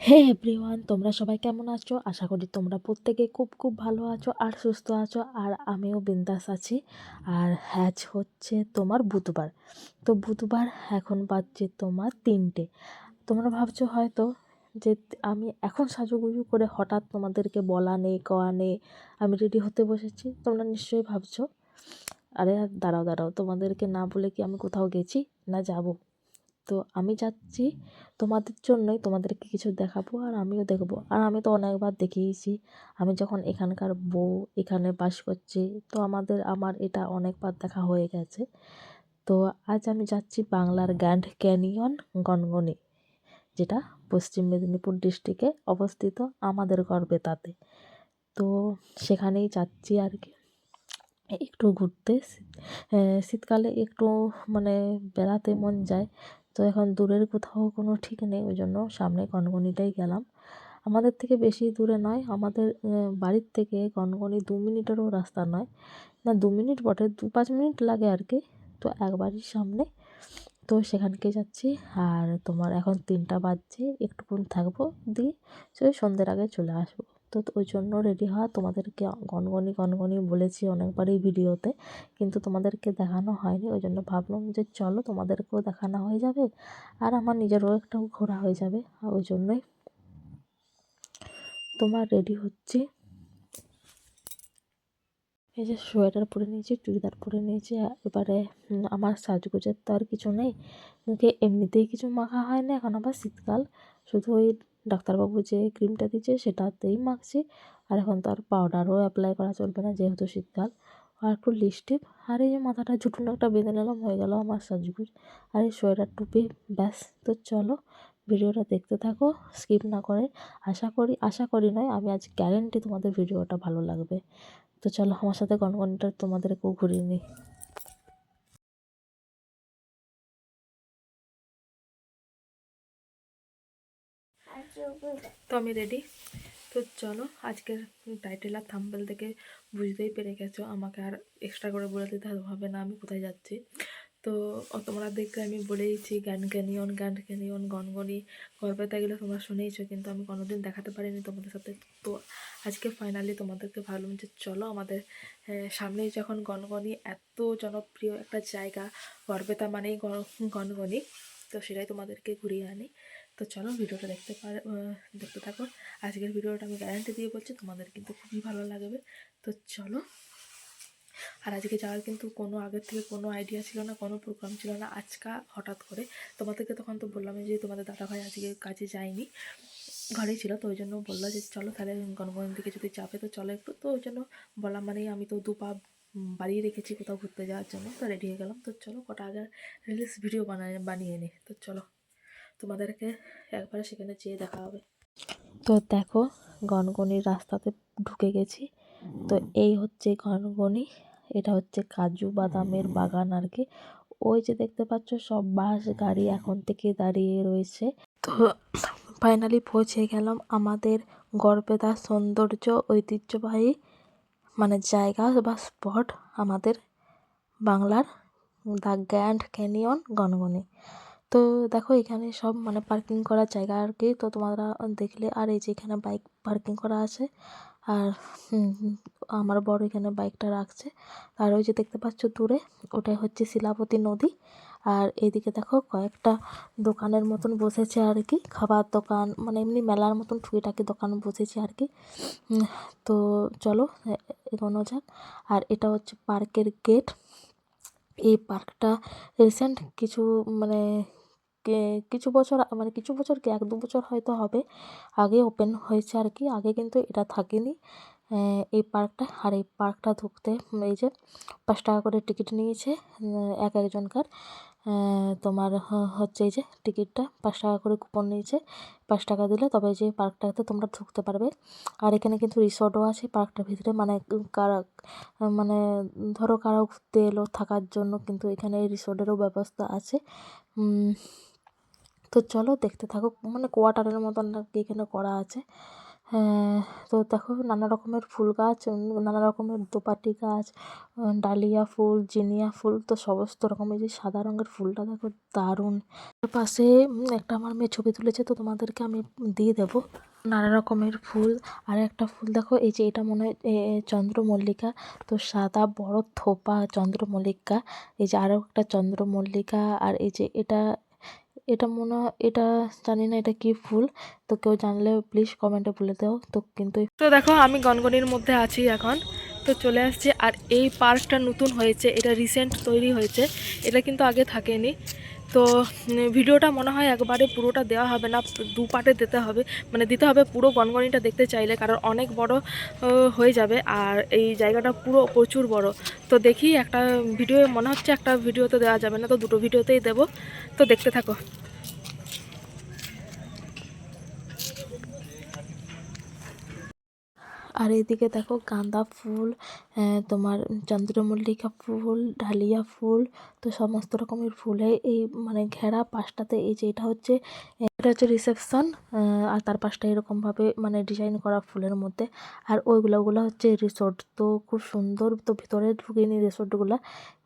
হে everyone, তোমরা সবাই কেমন আছো? আশা করি তোমরা প্রত্যেকে খুব খুব ভালো আছো আর সুস্থ আছো আর আমিও বিন্দাস আছি। আর হ্যাজ হচ্ছে তোমার বুধবার। তো বুধবার এখন বাজছে তোমার তিনটে। তোমরা ভাবছ হয়তো যে আমি এখন সাজুগুজু করে হঠাৎ তোমাদেরকে বলা নেই, কওয়া নেই, আমি রেডি হতে বসেছি। তোমরা নিশ্চয়ই ভাবছ আর দাঁড়াও দাঁড়াও, তোমাদেরকে না বলে কি আমি কোথাও গেছি না যাব? তো আমি যাচ্ছি। তোমাদের জন্যই তোমাদেরকে কিছু দেখাবো আর আমিও দেখব। আর আমি তো অনেকবার দেখিয়েছি। আমি যখন এখানকার বউ এখানে বাস করছি, তো আমাদের, আমার এটা অনেকবার দেখা হয়ে গেছে। তো আজ আমি যাচ্ছি বাংলার গ্র্যান্ড ক্যানিয়ন গনগনি, যেটা পশ্চিম মেদিনীপুর ডিস্ট্রিক্টে অবস্থিত আমাদের গর্বে তাতে। তো সেখানেই যাচ্ছি আর কি। একটু ঘুরতে শীতকালে একটু মানে বেড়াতে মন যায়। তো এখন দূরের কোথাও কোনো ঠিক নেই, ওই জন্য সামনে গনগনিটাই গেলাম। আমাদের থেকে বেশি দূরে নয়, আমাদের বাড়ির থেকে গনগনি দু মিনিটেরও রাস্তা নয়। না, দু মিনিট বটে, দু পাঁচ মিনিট লাগে আর কি, তো এক বাড়ির সামনে। তো সেখানকে যাচ্ছি, আর তোমার এখন তিনটা বাজছে, একটুক্ষণ থাকব, দিয়ে সেই সন্ধ্যের আগে চলে আসব। তো ওই জন্য রেডি হওয়া। তোমাদেরকে গনগনি গনগনি বলেছি অনেকবারই ভিডিওতে, কিন্তু তোমাদেরকে দেখানো হয়নি। ওই জন্য ভাবলাম যে চলো তোমাদেরকেও দেখানো হয়ে যাবে আর আমার নিজেরও একটা ঘোরা হয়ে যাবে। ওই জন্যই তোমার রেডি হচ্ছে। এই যে সোয়েটার পরে নিয়েছি, চুড়িদার পরে নিয়েছি এবারে আমার সাজগোজের তো আর কিছু নেই। মুখে এমনিতেই কিছু মাখা হয় না এখন আবার শীতকাল। শুধু ওই ডাক্তারবাবু যে ক্রিমটা দিচ্ছে সেটাতেই মাখছি। আর এখন তো আর পাউডারও অ্যাপ্লাই করা চলবে না যেহেতু শীতকাল। আর একটু লিপস্টিক আর এই যে মাথাটা ঝুটুন একটা বেঁধে নিলাম, হয়ে গেল আমার সাজগুজ। আর এই সোয়েটার টুপি, ব্যাস। তো চলো ভিডিওটা দেখতে থাকো স্কিপ না করে। আশা করি আশা করি নয়, আমি আজ গ্যারেন্টি তোমাদের ভিডিওটা ভালো লাগবে। তো চলো আমার সাথে গনগনটা তোমাদেরকেও ঘুরিয়ে নিই। তো আমি রেডি তো চলো, আজকের টাইটেল আর থাম্বেল থেকে বুঝতেই পেরে গেছো, আমাকে আর এক্সট্রা করে বলে দিতে হবে না, আমি কোথায় যাচ্ছি। তো তোমরা দেখতে আমি বলেইছি grand canyon grand canyon Gangani গল্পেতে গেলে তোমরা শুনেইছো, কিন্তু আমি কোনোদিন দেখাতে পারিনি তোমাদের সাথে। তো আজকে ফাইনালি তোমাদেরকে ভাবলাম যে চলো আমাদের সামনেই যখন গনগনি, এত জনপ্রিয় একটা জায়গা গর্বেতা মানেই গনগনি, তো সেটাই তোমাদেরকে ঘুরিয়ে আনি। তো চলো ভিডিওটা দেখতে পারে দেখতে থাকো। আজকের ভিডিওটা আমি গ্যারান্টি দিয়ে বলছি, তোমাদের কিন্তু খুবই ভালো লাগবে। তো চলো। আর আজকে যাওয়ার কিন্তু কোনো আগের থেকে কোনো আইডিয়া ছিল না, কোনো প্রোগ্রাম ছিল না। আজকা হঠাৎ করে তোমাদেরকে তখন তো বললাম যে তোমাদের দাদাভাই আজকে কাজে যায়নি ঘরেই ছিল, তো ওই জন্য বলল যে চলো তাহলে গণগণ দিকে যদি যাবে তো চলো একটু। তো ওই জন্য বললাম মানে আমি তো দু পা বাড়িয়ে রেখেছি কোথাও ঘুরতে যাওয়ার জন্য, তো রেডি হয়ে গেলাম। তো চলো কটা আগে রিলস ভিডিও বানায়, বানিয়ে নিই তো চলো। তোমাদেরকে একবারে সেখানে যেয়ে দেখা হবে। তো দেখো গনগনির রাস্তাতে ঢুকে গেছি। তো এই হচ্ছে গনগনি এটা হচ্ছে কাজু বাদামের বাগান আর কি। ওই যে দেখতে পাচ্ছ সব বাস গাড়ি এখন থেকে দাঁড়িয়ে রয়েছে। তো ফাইনালি পৌঁছে গেলাম আমাদের গড়বেদা সৌন্দর্য ঐতিহ্যবাহী মানে জায়গা বা স্পট আমাদের বাংলার দ্য গ্র্যান্ড ক্যানিয়ন গনগনি তো দেখো এখানে সব মানে পার্কিং করার জায়গা আর কি। তো তোমরা দেখলে, আর এই যে এখানে বাইক পার্কিং করা আছে। আর আমার বড় এখানে বাইকটা রাখছে। আর ওই যে দেখতে পাচ্ছ দূরে, ওটাই হচ্ছে শিলাপতি নদী। আর এদিকে দেখো কয়েকটা দোকানের মতন বসেছে আর কি। খাবার দোকান মানে এমনি মেলার মতন টুকিটাকি দোকান বসেছে আর কি। তো চলো এগোনো যাক। আর এটা হচ্ছে পার্কের গেট এই পার্কটা রিসেন্ট কিছু মানে কিছু বছর মানে কিছু বছর কি, এক দু বছর হয়তো হবে, আগে ওপেন হয়েছে আর কি, আগে কিন্তু এটা থাকেনি। এই পার্কটা, আর এই পার্কটা ঢুকতে এই যে পাঁচ টাকা করে টিকিট নিয়েছে এক একজনকার। তোমার হচ্ছে এই যে টিকিটটা, পাঁচ টাকা করে কুপন নিয়েছে, পাঁচ টাকা দিলে তবে যে পার্কটাতে তোমরা ঢুকতে পারবে। আর এখানে কিন্তু রিসর্টও আছে পার্কটার ভিতরে মানে কারা মানে ধরো কারও ঘুরতে এলো থাকার জন্য কিন্তু এখানে রিসর্টেরও ব্যবস্থা আছে। তো চলো দেখতে থাকো মানে কোয়ার্টারের মতন কি এখানে করা আছে। হ্যাঁ, তো দেখো নানা রকমের ফুল গাছ নানা রকমের দোপাটি গাছ ডালিয়া ফুল জিনিয়া ফুল তো সমস্ত রকমের যে সাদা রঙের ফুলটা দেখো দারুণ। পাশে একটা আমার মেয়ে ছবি তুলেছে তো তোমাদেরকে আমি দিয়ে দেবো। নানা রকমের ফুল আর একটা ফুল দেখো এই যে এটা মনে হয় চন্দ্রমল্লিকা তো সাদা বড় থোপা চন্দ্রমল্লিকা এই যে আরও একটা চন্দ্রমল্লিকা আর এই যে এটা এটা মনে এটা জানি না এটা কি ফুল তো কেউ জানলে প্লিজ কমেন্টে বলে দাও, তো কিন্তু তো দেখো, আমি গনগনির মধ্যে আছি এখন, তো চলে আসছি, আর এই পার্কটা নতুন হয়েছে, এটা রিসেন্ট তৈরি হয়েছে, এটা কিন্তু আগে থাকেনি। তো ভিডিওটা মনে হয় একবারে পুরোটা দেওয়া হবে না, দু পার্টে দিতে হবে। মানে দিতে হবে পুরো গনগনিটা দেখতে চাইলে, কারণ অনেক বড় হয়ে যাবে, আর এই জায়গাটা পুরো প্রচুর বড়। তো দেখি একটা ভিডিও, মনে হচ্ছে একটা ভিডিওতে দেওয়া যাবে না, তো দুটো ভিডিওতেই দেবো। তো দেখতে থাকো। আর এদিকে দেখো গাঁদা ফুল তোমার চন্দ্রমল্লিকা ফুল ডালিয়া ফুল, তো সমস্ত রকমের ফুলে এই মানে ঘেরা পাশটাতে এই যে এটা হচ্ছে এটা হচ্ছে রিসেপশন আর তার পাশটা এরকমভাবে মানে ডিজাইন করা ফুলের মধ্যে। আর ওইগুলোগুলো হচ্ছে রিসোর্ট তো খুব সুন্দর, তো ভিতরে ঢুকিনি রিসোর্টগুলো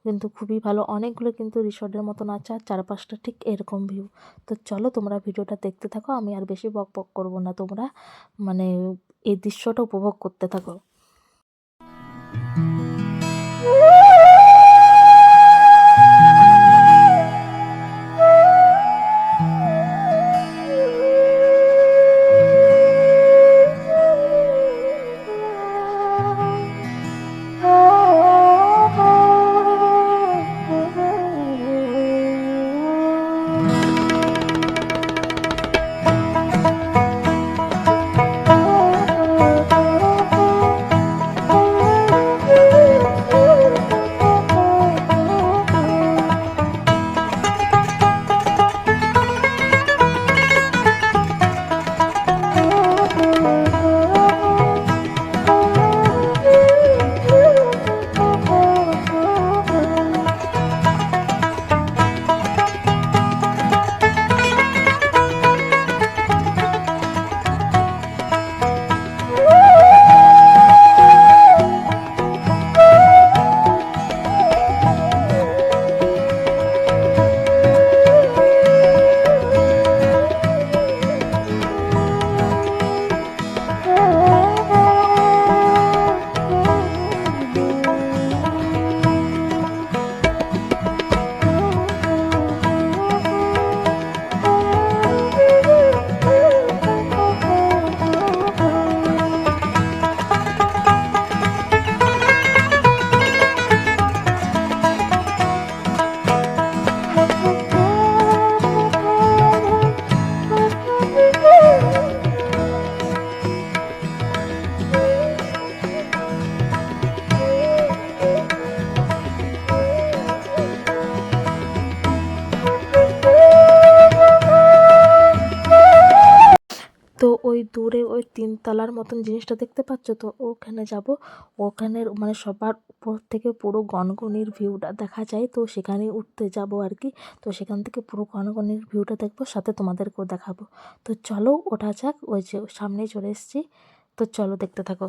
কিন্তু খুবই ভালো। অনেকগুলো কিন্তু রিসর্টের মতন আছে আর চারপাশটা ঠিক এরকম ভিউ তো চলো তোমরা ভিডিওটা দেখতে থাকো, আমি আর বেশি বক বক করব না। তোমরা মানে এই দৃশ্যটা উপভোগ করতে থাকো। দূরে ওই তিনতলার মতন জিনিসটা দেখতে পাচ্ছ তো? ওখানে যাব। ওখানের মানে সবার উপর থেকে পুরো গনগনির ভিউটা দেখা যায়। তো সেখানে উঠতে যাব আর কি তো সেখান থেকে পুরো গনগনির ভিউটা দেখব, সাথে তোমাদেরকেও দেখাবো। তো চলো, ওঠা যাক। ওই যে সামনেই চলে এসেছি। তো চলো, দেখতে থাকো।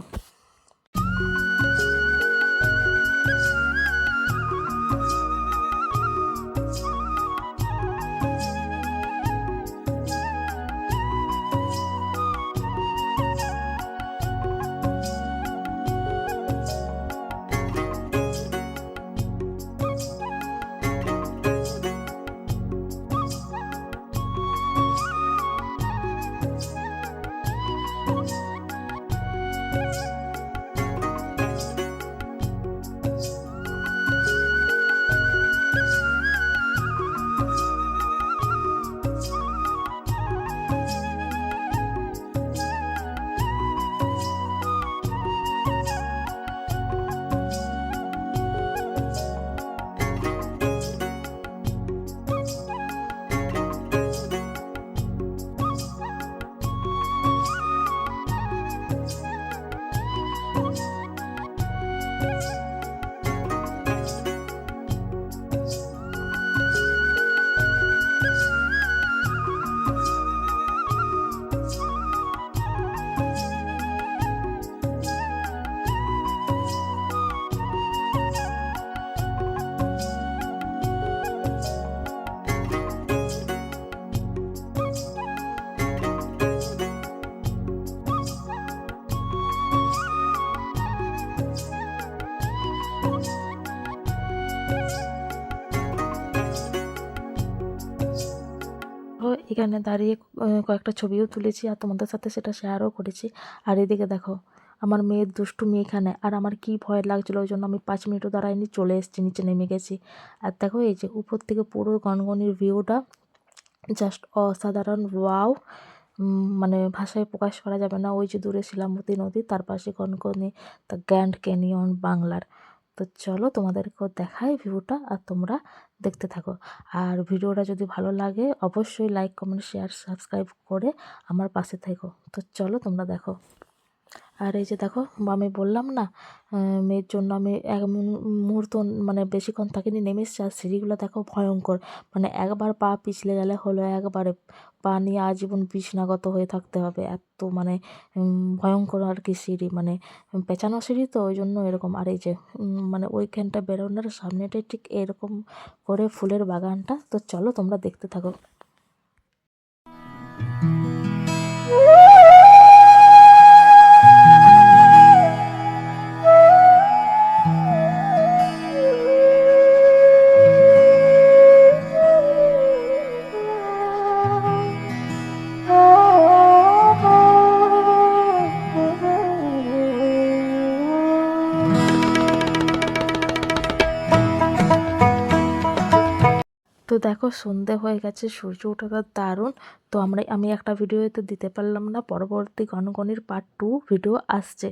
এখানে দাঁড়িয়ে কয়েকটা ছবিও তুলেছি আর তোমাদের সাথে সেটা শেয়ারও করেছি। আর এদিকে দেখো, আমার মেয়ের দুষ্টুমি এখানে, আর আমার কি ভয় লাগছিল ওই জন্য আমি পাঁচ মিনিটও দাঁড়াইনি চলে এসেছি, নিচে নেমে গেছি। আর দেখো এই যে উপর থেকে পুরো গনগনির ভিউটা জাস্ট অসাধারণ ওয়াও মানে ভাষায় প্রকাশ করা যাবে না, ওই যে দূরে শিলামতি নদী, তার পাশে গনগনি দ্য গ্র্যান্ড ক্যানিয়ন বাংলার। তো চলো তোমাদেরকেও দেখাই ভিউটা আর তোমরা দেখতে থাকো। আর ভিডিওটা যদি ভালো লাগে, অবশ্যই লাইক কমেন্ট শেয়ার সাবস্ক্রাইব করে আমার পাশে থেকো। তো চলো তোমরা দেখো। আর এই যে দেখো, আমি বললাম না মেয়ের জন্য আমি এক মুহূর- মুহূর্ত মানে বেশিক্ষণ থাকিনি নেমে এসেছি আর সিঁড়িগুলো দেখো ভয়ঙ্কর। মানে একবার পা পিছলে গেলে হলো একবারে পা নিয়ে আজীবন বিছনাগত হয়ে থাকতে হবে। এত মানে ভয়ঙ্কর আর কি সিঁড়ি মানে পেঁচানো সিঁড়ি তো ওই জন্য এরকম। আর এই যে মানে ওইখানটা বেরোনোর সামনেটাই ঠিক এরকম করে ফুলের বাগানটা। তো চলো তোমরা দেখতে থাকো। দেখো সন্ধে হয়ে গেছে, সূর্য ওঠাটা দারুণ। তো আমরা, আমি একটা ভিডিওতে দিতে পারলাম না, পরবর্তী গণগণের পার্ট টু ভিডিও আসছে।